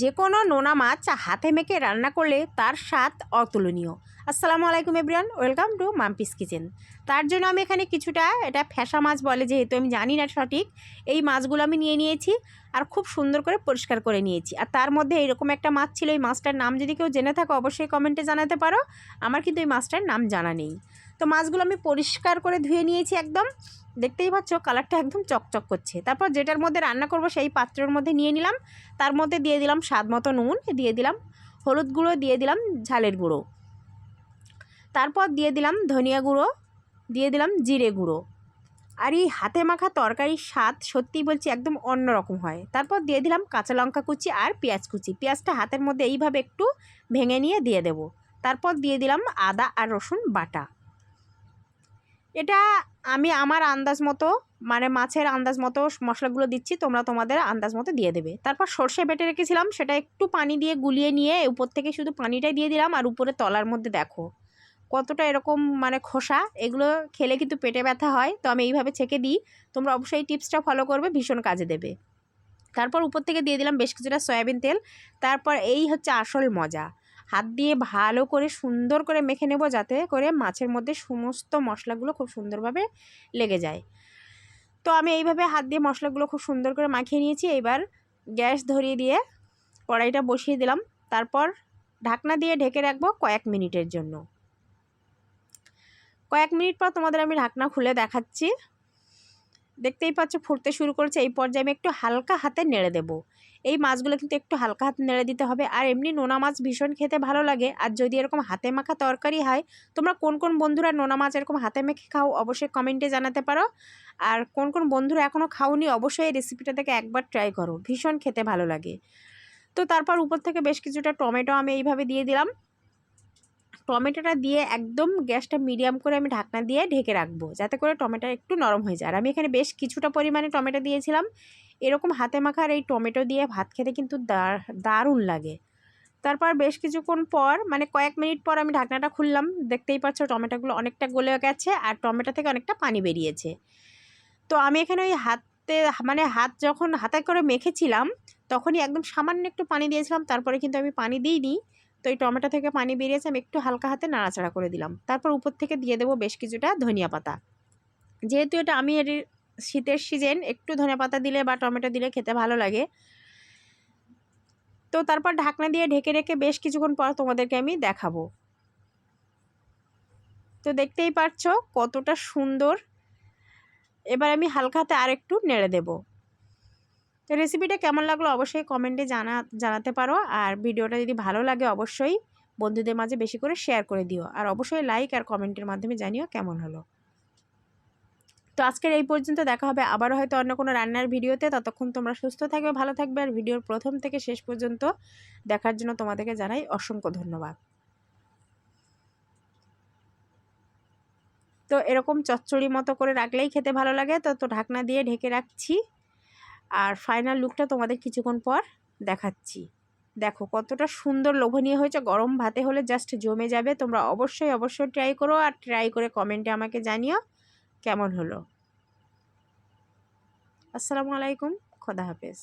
যে কোনো নোনা মাছ হাতে মেখে রান্না করলে তার স্বাদ অতুলনীয়। আসসালামু আলাইকুম everyone welcome to Mampi's kitchen তার জন্য আমি এখানে কিছুটা এটা ফ্যাসা মাছ বলে, যেহেতু আমি জানি না সঠিক, এই মাছগুলো আমি নিয়ে নিয়েছি আর খুব সুন্দর করে পরিষ্কার করে নিয়েছি। আর তার মধ্যে এরকম একটা মাছ ছিল, এই মাছটার নাম যদি কেউ জেনে থাকো, অবশ্যই কমেন্টে জানাতে পারো। আমার কিন্তু এই মাছটার নাম জানা নেই। তো মাছগুলো আমি পরিষ্কার করে ধুয়ে নিয়েছি একদম। দেখতেই পাচ্ছ কালারটা একদম চকচক করছে। তারপর যেটার মধ্যে রান্না করব সেই পাত্রের মধ্যে নিয়ে নিলাম। তার মধ্যে দিয়ে দিলাম স্বাদ মতো নুন, দিয়ে দিলাম হলুদ গুঁড়ো, দিয়ে দিলাম ঝালের গুঁড়ো। তারপর দিয়ে দিলাম ধনিয়া গুঁড়ো, দিয়ে দিলাম জিরে গুঁড়ো। আর এই হাতে মাখা তরকারির স্বাদ সত্যিই বলছি একদম অন্যরকম হয়। তারপর দিয়ে দিলাম কাঁচা লঙ্কা কুচি আর পেঁয়াজ কুচি। পেঁয়াজটা হাতের মধ্যে এইভাবে একটু ভেঙে নিয়ে দিয়ে দেব। তারপর দিয়ে দিলাম আদা আর রসুন বাটা। এটা আমি আমার আন্দাজ মতো মানে মাছের আন্দাজ মতো মশলাগুলো দিচ্ছি, তোমরা তোমাদের আন্দাজ মতো দিয়ে দেবে। তারপর সর্ষে বেটে রেখেছিলাম, সেটা একটু পানি দিয়ে গুলিয়ে নিয়ে উপর থেকে শুধু পানিটাই দিয়ে দিলাম, আর উপরে তলার মধ্যে দেখো কতটা এরকম মানে খোসা, এগুলো খেলে কিন্তু পেটে ব্যথা হয়, তো আমি এইভাবে ছেঁকে দিই। তোমরা অবশ্যই টিপসটা ফলো করবে, ভীষণ কাজে দেবে। তারপর উপর থেকে দিয়ে দিলাম বেশ কিছুটা সয়াবিন তেল, তারপর এই হচ্ছে আসল মজা। হাত দিয়ে ভালো করে সুন্দর করে মেখে নেব যাতে করে মাছের মধ্যে সমস্ত মশলাগুলো খুব সুন্দরভাবে লেগে যায়। তো আমি এইভাবে হাত দিয়ে মশলাগুলো খুব সুন্দর করে মাখিয়ে নিয়েছি। এবার গ্যাস ধরিয়ে দিয়ে কড়াইটা বসিয়ে দিলাম। তারপর ঢাকনা দিয়ে ঢেকে রাখব কয়েক মিনিটের জন্য। কয়েক মিনিট পর তোমাদের আমি ঢাকনা খুলে দেখাচ্ছি। দেখতেই পাচ্ছ ফুটতে শুরু করেছে। এই পর্যায়ে আমি একটু হালকা হাতে নেড়ে দেবো। এই মাছগুলো কিন্তু একটু হালকা হাতে নেড়ে দিতে হবে। আর এমনি নোনা মাছ ভীষণ খেতে ভালো লাগে। আর যদি এরকম হাতে মাখা তরকারি হয়, তোমরা কোন কোন বন্ধুরা নোনা মাছ এরকম হাতে মেখে খাও অবশ্যই কমেন্টে জানাতে পারো। আর কোন কোন বন্ধুরা এখনও খাওনি অবশ্যই এই রেসিপিটা থেকে একবার ট্রাই করো। ভীষণ খেতে ভালো লাগে। তো তারপর উপর থেকে বেশ কিছুটা টমেটো আমি এইভাবে দিয়ে দিলাম। টমেটোটা দিয়ে একদম গ্যাসটা মিডিয়াম করে আমি ঢাকনা দিয়ে ঢেকে রাখব, যাতে করে টমেটো একটু নরম হয়ে যায়। আর আমি এখানে বেশ কিছুটা পরিমাণে টমেটো দিয়েছিলাম। এরকম হাতে মাখার এই টমেটো দিয়ে ভাত খেতে কিন্তু দারুণ লাগে। তারপর বেশ কিছুক্ষণ পর মানে কয়েক মিনিট পর আমি ঢাকনাটা খুললাম। দেখতেই পাচ্ছ টমেটোগুলো অনেকটা গলে গেছে আর টমেটো থেকে অনেকটা পানি বেরিয়েছে। তো আমি এখানে ওই হাতে মানে হাত যখন হাতে করে মেখেছিলাম, তখনই একদম সামান্য একটু পানি দিয়েছিলাম। তারপরে কিন্তু আমি পানি দিইনি। তো এই টমেটো থেকে পানি বেরিয়েছে, আমি একটু হালকা হাতে নাড়াচাড়া করে দিলাম। তারপর উপর থেকে দিয়ে দেবো বেশ কিছুটা ধনিয়া পাতা। যেহেতু এটা আমি এর শীতের সিজন একটু ধনে পাতা দিলে বা টমেটো দিলে খেতে ভালো লাগে। তো তারপর ঢাকনা দিয়ে ঢেকে রেখে বেশ কিছুক্ষণ পর তোমাদেরকে আমি দেখাবো। তো দেখতেই পারছ কতটা সুন্দর। এবার আমি হালকা হাতে আর একটু নেড়ে দেব। তো রেসিপিটা কেমন লাগল অবশ্যই কমেন্টে জানা, জানাতে পারো। আর ভিডিওটা যদি ভালো লাগে অবশ্যই বন্ধুদের মাঝে বেশি করে শেয়ার করে দিও। আর অবশ্যই লাইক আর কমেন্টের মাধ্যমে জানিও কেমন হলো। তো আজকের এই পর্যন্ত দেখা হবে আবারও হয়তো অন্য কোনো রান্নার ভিডিওতে ততক্ষণ তোমরা সুস্থ থাকবে, ভালো থাকবে। আর ভিডিওর প্রথম থেকে শেষ পর্যন্ত দেখার জন্য তোমাদেরকে জানাই অসংখ্য ধন্যবাদ। তো এরকম চচ্চড়ি মতো করে রাখলেই খেতে ভালো লাগে। তো তো ঢাকনা দিয়ে ঢেকে রাখছি। আর ফাইনাল লুকটা তোমাদের কিছুক্ষণ পর দেখাচ্ছি। দেখো কতটা সুন্দর লোভনীয় হয়েছে, গরম ভাতে হলে জাস্ট জমে যাবে। তোমরা অবশ্যই অবশ্যই ট্রাই করো আর ট্রাই করে কমেন্টে আমাকে জানিও কেমন হলো। আসসালামু আলাইকুম, খোদা হাফেজ।